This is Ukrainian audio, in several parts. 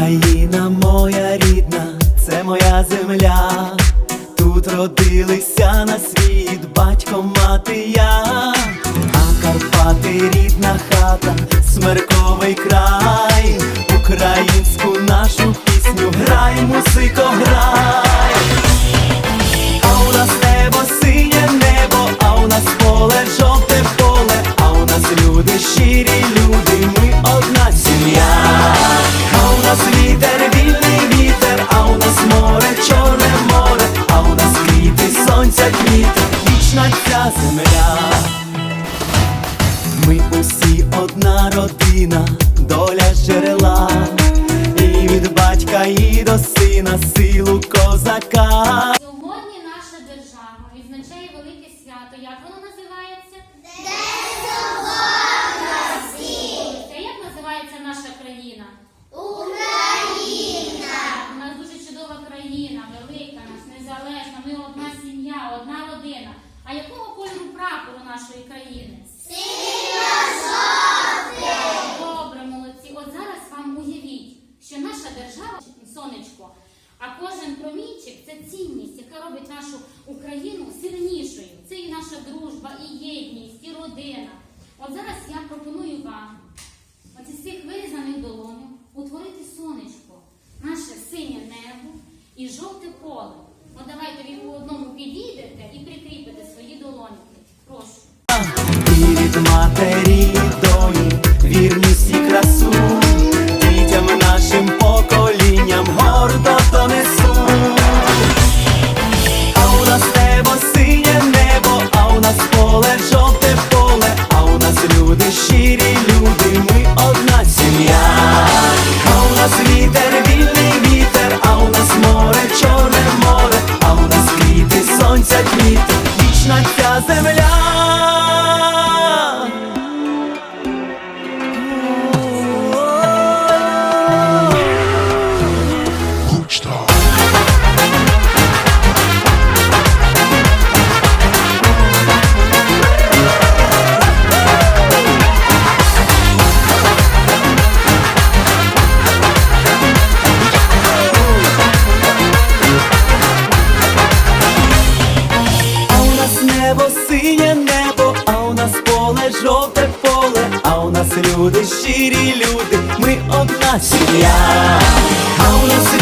Україна моя рідна, це моя земля, тут родилися на світ, батько мати я, а Карпати рідна хата, смерковий край, українську нашу пісню грай, музико, грай, а у нас небо, синє небо, а у нас поле жовте. така. Сьогодні наша держава відзначає велике свято. Як воно називається? День соборності! Це як називається наша країна? Україна! У нас дуже чудова країна, велика, нас незалежна. Ми одна сім'я, одна родина. А якого кольору прапору нашої країни? Україну сильнішою. Це і наша дружба, і єдність, і родина. От зараз я пропоную вам оці з цих вирізаних долонів утворити сонечко, наше синє небо і жовте поле. щирі люди, ми одна сім'я, а у нас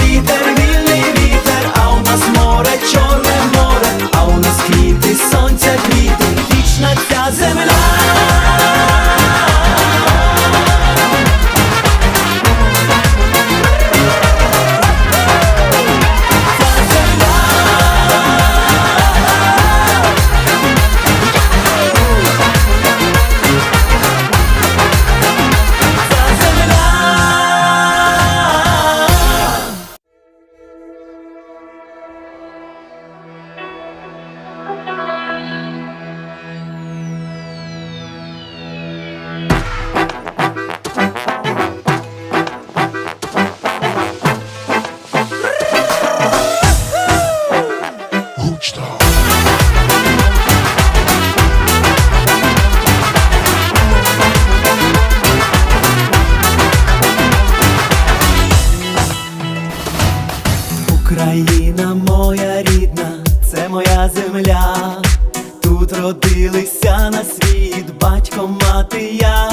Народилися на світ батько мати я,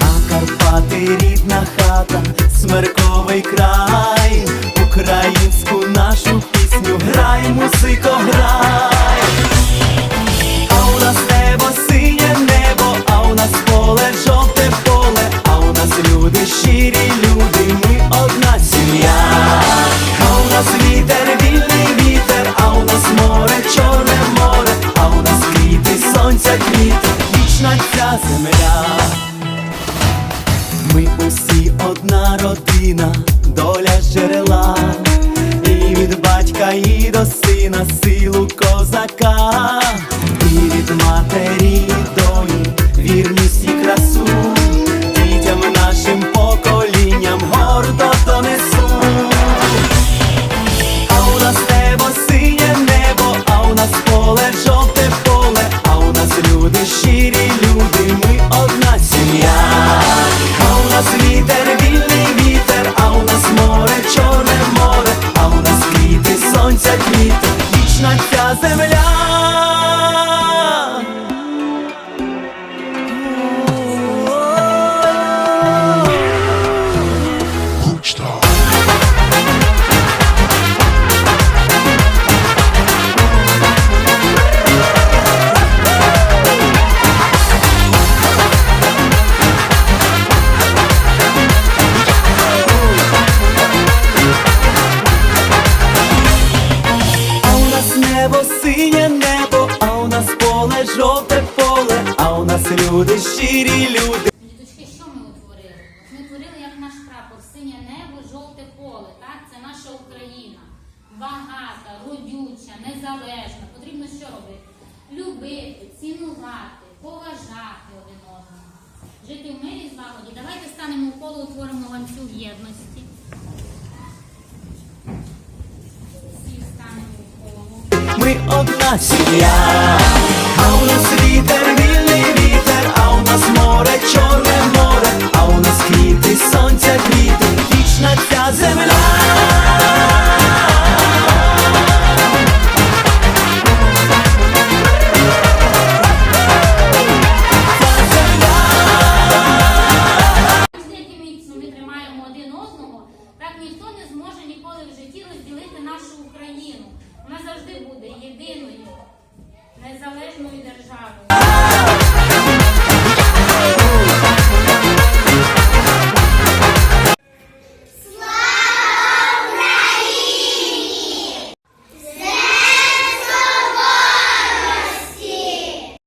а Карпати рідна хата, смерковий край, українську нашу пісню грай, музико, грай. Bacilo Cosa K. щирі люди. Діточки, що ми утворили? От Ми утворили як наш прапор, синє небо, жовте поле. Так? Це наша Україна. Багата, родюча, незалежна. Потрібно що робити? Любити, цінувати, поважати один одного. Жити в мирі і злагоді. Давайте станемо в коло, утворимо ланцюг єдності. Ми одна сім'я, завжди буде єдиною, незалежною державою.